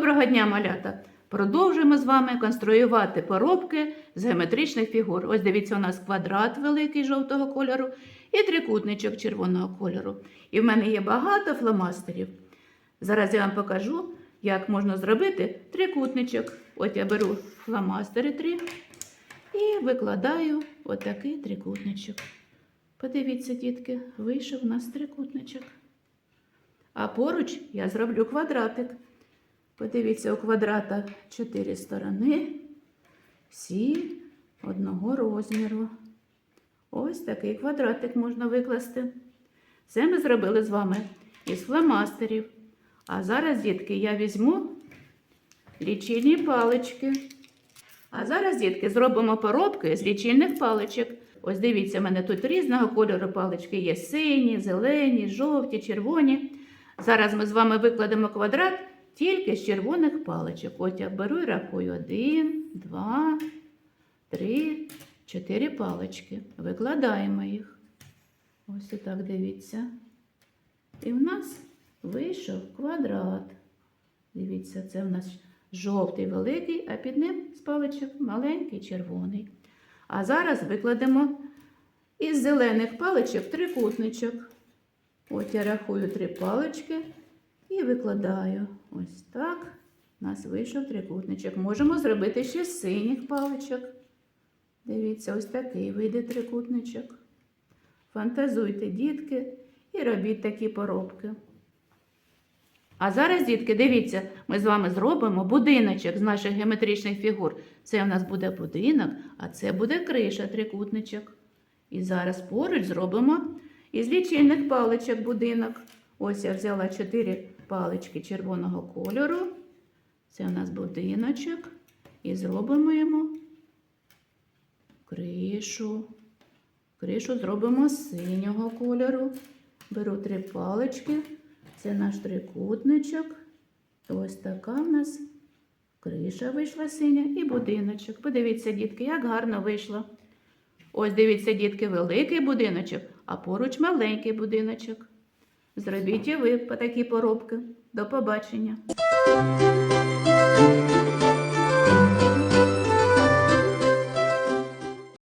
дня, малята! Продовжуємо з вами конструювати поробки з геометричних фігур. Ось дивіться, у нас квадрат великий жовтого кольору і трикутничок червоного кольору. І в мене є багато фломастерів. Зараз я вам покажу, як можна зробити трикутничок. От я беру фломастери три і викладаю отакий трикутничок. Подивіться, дітки, вийшов у нас трикутничок. А поруч я зроблю квадратик. Подивіться, у квадрата чотири сторони, всі одного розміру. Ось такий квадратик можна викласти. Це ми зробили з вами із фломастерів. А зараз, дітки, я візьму лічильні палички. А зараз, дітки, зробимо поробки з лічильних паличок. Ось дивіться, в мене тут різного кольору палички є сині, зелені, жовті, червоні. Зараз ми з вами викладемо квадрат тільки з червоних паличок. От я беру і рахую один, два, три, чотири палички. Викладаємо їх. Ось отак дивіться. І в нас вийшов квадрат. Дивіться, це в нас жовтий великий, а під ним з паличок маленький червоний. А зараз викладемо із зелених паличок трикутничок. От я рахую три палички і викладаю. Ось так. У нас вийшов трикутничок. Можемо зробити ще з синіх паличок. Дивіться, ось такий вийде трикутничок. Фантазуйте, дітки, і робіть такі поробки. А зараз, дітки, дивіться, ми з вами зробимо будиночок з наших геометричних фігур. Це у нас буде будинок, а це буде криша трикутничок. І зараз поруч зробимо із лічильних паличок будинок. Ось я взяла 4 палички червоного кольору. Це у нас будиночок. І зробимо йому кришу. Кришу зробимо синього кольору. Беру три палички. Це наш трикутничок. Ось така в нас криша вийшла синя і будиночок. Подивіться, дітки, як гарно вийшло. Ось дивіться, дітки, великий будиночок, а поруч маленький будиночок. Зробіть і ви по такі поробки. До побачення.